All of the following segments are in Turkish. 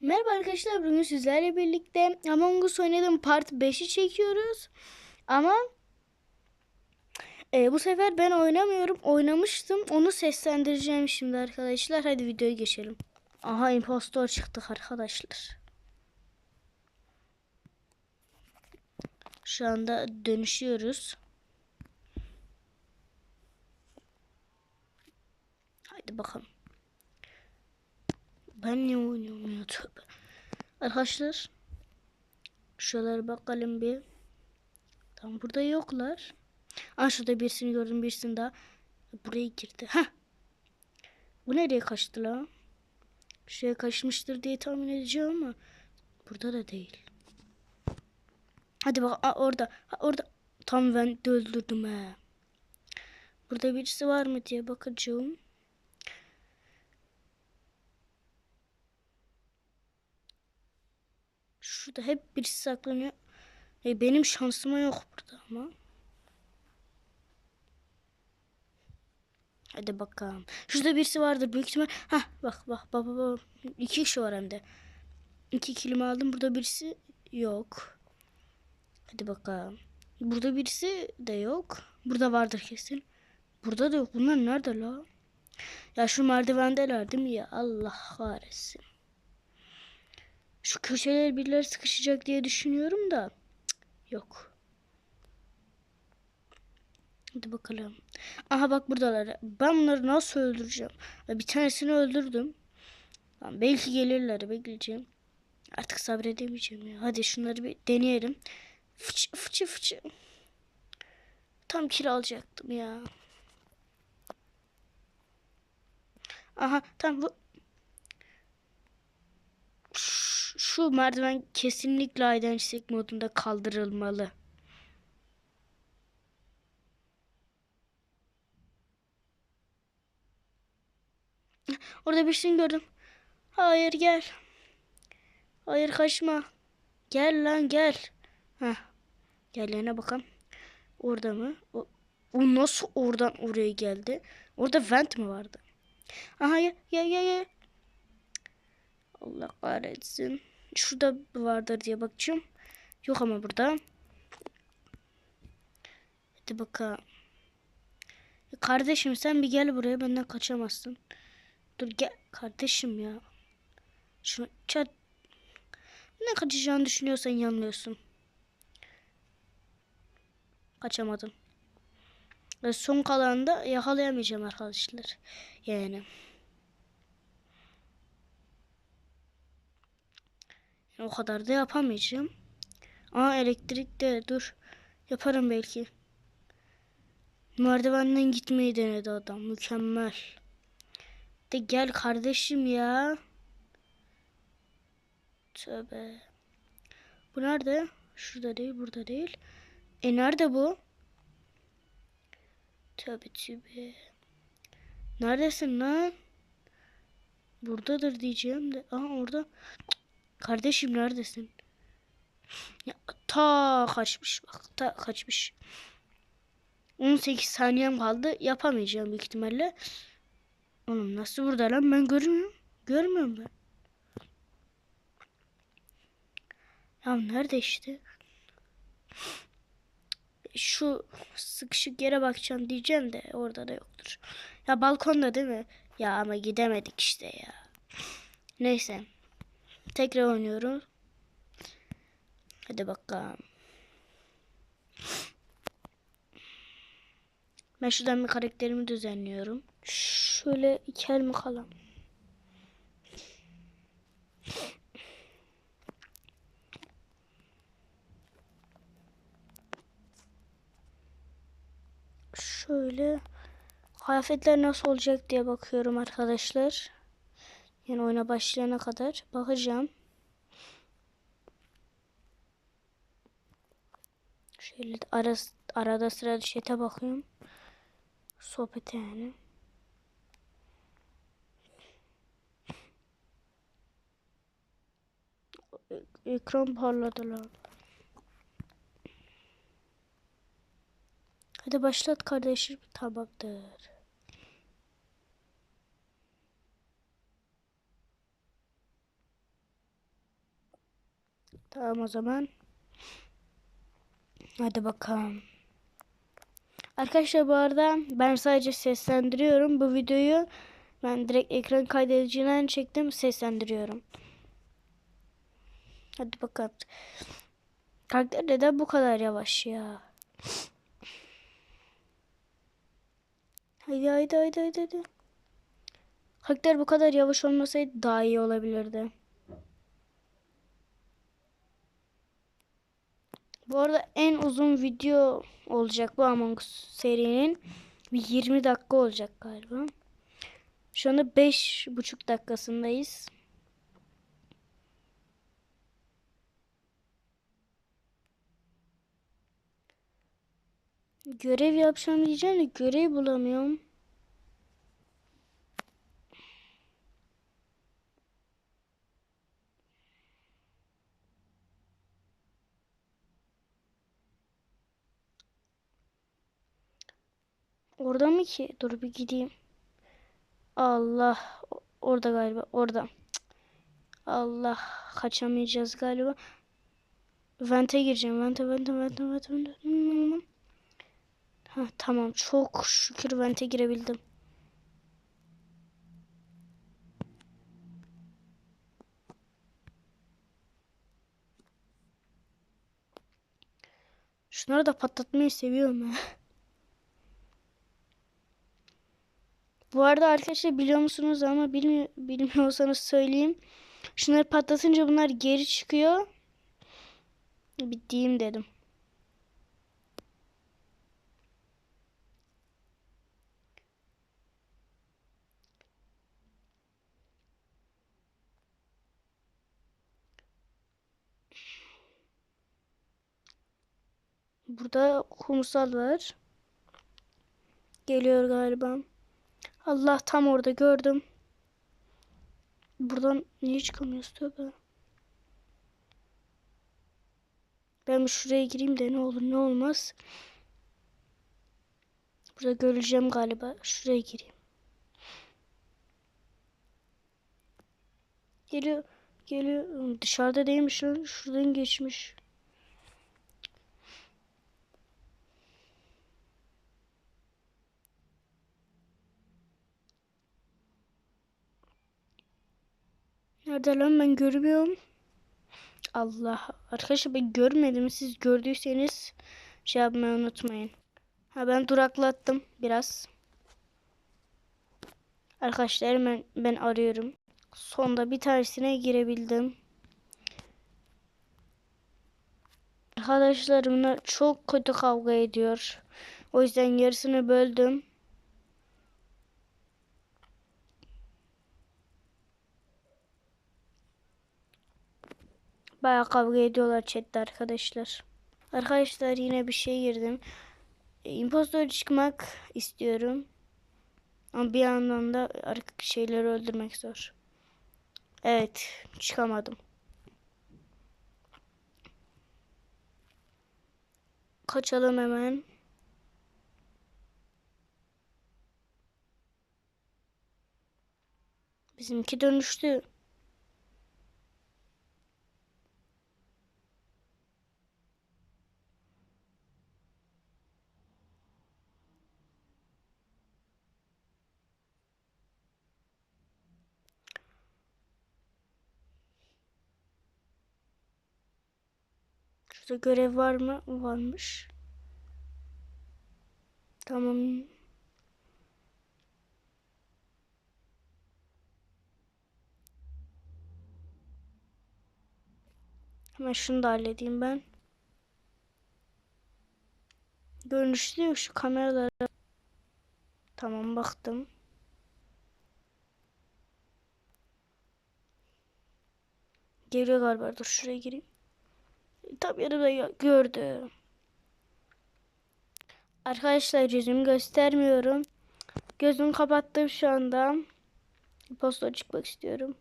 Merhaba arkadaşlar bugün sizlerle birlikte Among Us oynadım part 5'i çekiyoruz. Ama e, bu sefer ben oynamıyorum. Oynamıştım. Onu seslendireceğim şimdi arkadaşlar. Hadi videoya geçelim. Aha impostor çıktık arkadaşlar. Şu anda dönüşüyoruz. Haydi bakalım. Ben niye oynuyorum ya tövbe. Arkadaşlar. Şuralara bakalım bir. Tam burada yoklar. Aa şurada birisini gördüm birisini daha. Buraya girdi. Heh. Bu nereye kaçtı la? Şuraya kaçmıştır diye tahmin edeceğim ama. Burada da değil. Hadi bak aa, orada. Ha, orada. Tam ben de öldürdüm he. Burada birisi var mı diye bakacağım. Şurada hep birisi saklanıyor. E, benim şansıma yok burada ama. Hadi bakalım. Şurada birisi vardır büyük ihtimal. Hah bak bak bak bak. İki kişi var hem de. İki kilimi aldım. Burada birisi yok. Hadi bakalım. Burada birisi de yok. Burada vardır kesin. Burada da yok. Bunlar nerede la? Ya şu merdivendeler değil mi ya? Allah kahretsin. Şu köşeler birileri sıkışacak diye düşünüyorum da. yok. Hadi bakalım. Aha bak buradalar. Ben bunları nasıl öldüreceğim? Bir tanesini öldürdüm. Belki gelirler bekleyeceğim. Artık sabredemeyeceğim ya. Hadi şunları bir deneyelim. Fıçı fıçı fıçı. Tam kira alacaktım ya. Aha tam bu şu merdiven kesinlikle identisek modunda kaldırılmalı. Orada birisini gördüm. Hayır gel. Hayır kaçma. Gel lan gel. Heh. Yana bakalım. Orada mı? O, o nasıl oradan oraya geldi? Orada vent mi vardı? Aha ya ya ya ya. Allah kahretsin. Şurada vardır diye bakacağım. Yok ama burada. Hadi bakalım. Kardeşim sen bir gel buraya benden kaçamazsın. Dur gel kardeşim ya. Şunu çat. Ne kaçacağını düşünüyorsan yanılıyorsun. Kaçamadım. Ve son kalanında yakalayamayacağım arkadaşlar. Yani. O kadar da yapamayacağım. Aa elektrik de dur. Yaparım belki. Merdivenden gitmeyi denedi adam. Mükemmel. De gel kardeşim ya. Tövbe. Bu nerede? Şurada değil, burada değil. E nerede bu? Tövbe tövbe. Neredesin lan? Buradadır diyeceğim de. Aha orada. Kardeşim neredesin? Ya, ta kaçmış bak. Ta kaçmış. 18 saniyem kaldı. Yapamayacağım büyük ihtimalle. Oğlum nasıl burada lan? Ben görmüyorum. Görmüyorum ben. Ya nerede işte? Şu sıkışık yere bakacağım diyeceğim de orada da yoktur. Ya balkonda değil mi? Ya ama gidemedik işte ya. Neyse. Tekrar oynuyorum. Hadi bakalım. Ben şuradan bir karakterimi düzenliyorum. Şöyle iki el mi kalan? Şöyle kıyafetler nasıl olacak diye bakıyorum arkadaşlar. Yani oyuna başlayana kadar bakacağım. Şöyle ara, arada sırada chat'e bakıyorum. Sohbete yani. Ekran parladı lan. Hadi başlat kardeşim. Tamamdır. Tamam o zaman. Hadi bakalım. Arkadaşlar bu arada ben sadece seslendiriyorum. Bu videoyu ben direkt ekran kaydediciden çektim. Seslendiriyorum. Hadi bakalım. Karakter neden bu kadar yavaş ya? Haydi haydi haydi haydi. Karakter bu kadar yavaş olmasaydı daha iyi olabilirdi. Bu arada en uzun video olacak bu Among Us serinin. Bir 20 dakika olacak galiba. Şu anda 5,5 dakikasındayız. Görev yapacağım diyeceğim de görev bulamıyorum. Orada mı ki? Dur bir gideyim. Allah. Orada galiba. Orada. Allah. Kaçamayacağız galiba. Vente gireceğim. Vente, vente, vente, vente, vente. Ha, tamam. Çok şükür vente girebildim. Şunları da patlatmayı seviyorum ha. Bu arada arkadaşlar biliyor musunuz ama bilmi bilmiyorsanız söyleyeyim. Şunları patlatınca bunlar geri çıkıyor. Bittiğim dedim. Burada kumsal var. Geliyor galiba. Allah tam orada gördüm. Buradan niye çıkamıyoruz tövbe. Ben şuraya gireyim de ne olur ne olmaz. Burada göreceğim galiba. Şuraya gireyim. Geliyor. Geliyor. Dışarıda değilmiş lan. Şuradan geçmiş. Nerede lan ben görmüyorum. Allah. Arkadaşlar ben görmedim. Siz gördüyseniz şey yapmayı unutmayın. Ha ben duraklattım biraz. Arkadaşlar ben, ben arıyorum. Sonda bir tanesine girebildim. Arkadaşlarımla çok kötü kavga ediyor. O yüzden yarısını böldüm. Bayağı kavga ediyorlar chatte arkadaşlar. Arkadaşlar yine bir şey girdim. E, impostor çıkmak istiyorum. Ama bir yandan da şeyleri öldürmek zor. Evet çıkamadım. Kaçalım hemen. Bizimki dönüştü. Şurada görev var mı? Varmış. Tamam. Hemen şunu da halledeyim ben. Görünüşlü yok şu kameralara. Tamam baktım. Geliyor galiba. Dur şuraya gireyim. Tam yanımda ya- gördü. Arkadaşlar yüzümü göstermiyorum. Gözümü kapattım şu anda. Posta çıkmak istiyorum.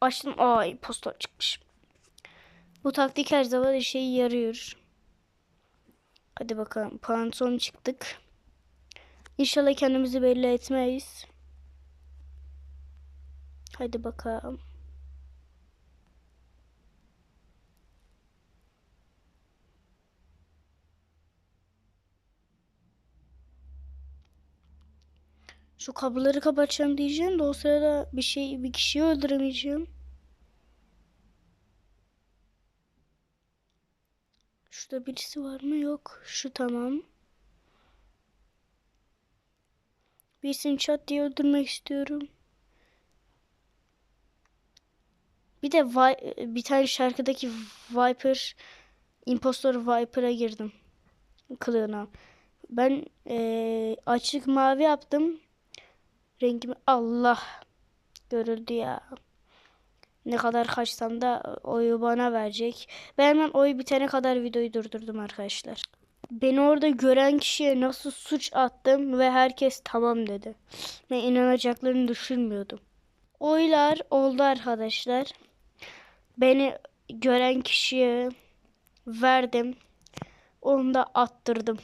Açtım. Ay posta çıkmış. Bu taktik her zaman işe yarıyor. Hadi bakalım. Pantolon çıktık. İnşallah kendimizi belli etmeyiz. Hadi bakalım. Şu kapıları kapatacağım diyeceğim de o sırada bir şey bir kişiyi öldüremeyeceğim. Şurada birisi var mı? Yok. Şu tamam. Birisini çat diye öldürmek istiyorum. Bir de bir tane şarkıdaki Viper Impostor Viper'a girdim. Kılığına. Ben eee, açık mavi yaptım. Rengimi Allah görüldü ya. Ne kadar kaçsam da oyu bana verecek. Ben hemen oy bitene kadar videoyu durdurdum arkadaşlar. Beni orada gören kişiye nasıl suç attım ve herkes tamam dedi. Ben inanacaklarını düşünmüyordum. Oylar oldu arkadaşlar. Beni gören kişiye verdim. Onu da attırdım.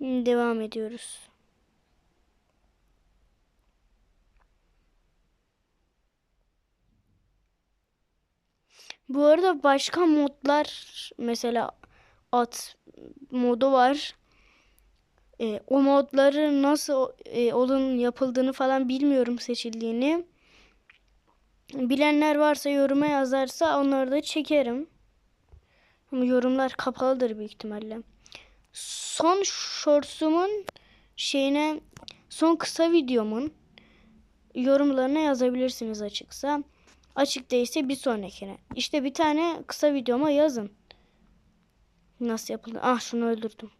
Devam ediyoruz. Bu arada başka modlar mesela at modu var. E, o modları nasıl e, olun yapıldığını falan bilmiyorum seçildiğini. Bilenler varsa yoruma yazarsa onları da çekerim. Ama yorumlar kapalıdır büyük ihtimalle. Son shortsumun şeyine son kısa videomun yorumlarına yazabilirsiniz açıksa. Açık değilse bir sonrakine. İşte bir tane kısa videoma yazın. Nasıl yapıldı? Ah şunu öldürdüm.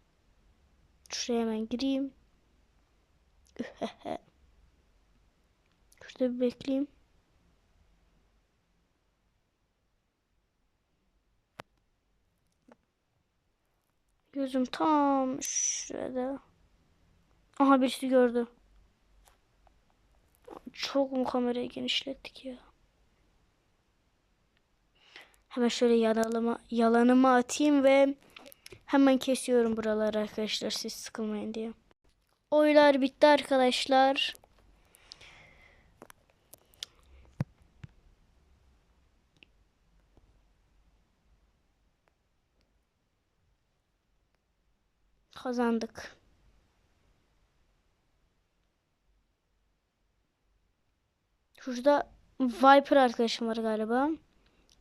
Şuraya hemen gireyim. Şurada bir bekleyeyim. Gözüm tam şurada. Aha birisi gördü. Çok mu kamerayı genişlettik ya? Hemen şöyle yalanıma, yalanımı atayım ve hemen kesiyorum buraları arkadaşlar siz sıkılmayın diye. Oylar bitti arkadaşlar. Kazandık. Şurada Viper arkadaşım var galiba.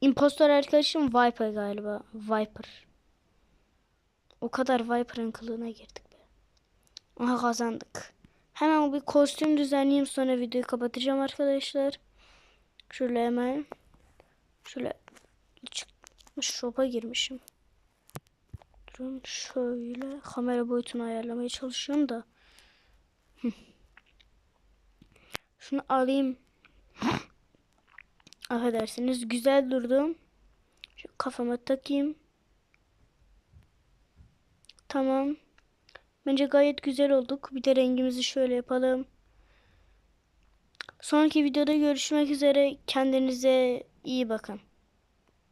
Impostor arkadaşım Viper galiba. Viper. O kadar Viper'ın kılığına girdik be. Aha kazandık. Hemen bir kostüm düzenleyeyim sonra videoyu kapatacağım arkadaşlar. Şöyle hemen. Şöyle shop'a girmişim. Durun şöyle kamera boyutunu ayarlamaya çalışıyorum da. Şunu alayım. Affedersiniz güzel durdum. Şu kafama takayım. Tamam. Bence gayet güzel olduk. Bir de rengimizi şöyle yapalım. Sonraki videoda görüşmek üzere. Kendinize iyi bakın.